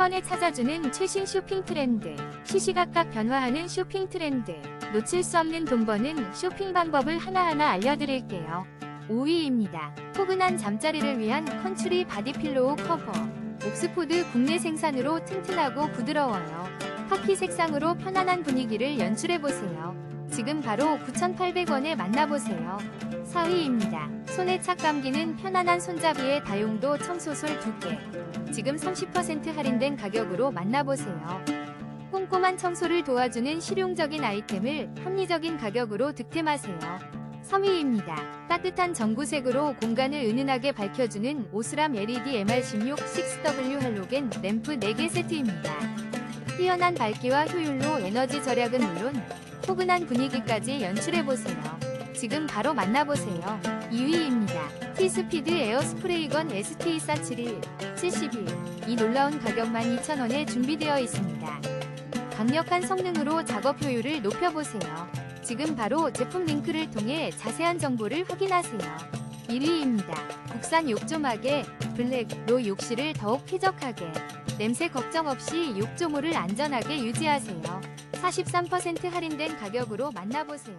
번에 찾아주는 최신 쇼핑 트렌드. 시시각각 변화하는 쇼핑 트렌드. 놓칠 수 없는 돈 버는 쇼핑 방법을 하나하나 알려드릴게요. 5위입니다. 포근한 잠자리를 위한 컨츄리 바디필로우 커버. 옥스포드 국내 생산으로 튼튼하고 부드러워요. 카키 색상으로 편안한 분위기를 연출해보세요. 지금 바로 9,800원에 만나보세요. 4위입니다. 손에 착 감기는 편안한 손잡이의 다용도 청소솔 2개. 지금 30% 할인된 가격으로 만나보세요. 꼼꼼한 청소를 도와주는 실용적인 아이템을 합리적인 가격으로 득템하세요. 3위입니다. 따뜻한 전구색으로 공간을 은은하게 밝혀주는 오스람 LED MR16 6W 할로겐 램프 4개 세트입니다. 뛰어난 밝기와 효율로 에너지 절약은 물론 포근한 분위기까지 연출해보세요. 지금 바로 만나보세요. 2위입니다. T스피드 에어 스프레이건 ST471 71. 이 놀라운 가격 12,000원에 준비되어 있습니다. 강력한 성능으로 작업 효율을 높여보세요. 지금 바로 제품 링크를 통해 자세한 정보를 확인하세요. 1위입니다. 국산 욕조막에 블랙 로 욕실을 더욱 쾌적하게 냄새 걱정 없이 욕조물을 안전하게 유지하세요. 43% 할인된 가격으로 만나보세요.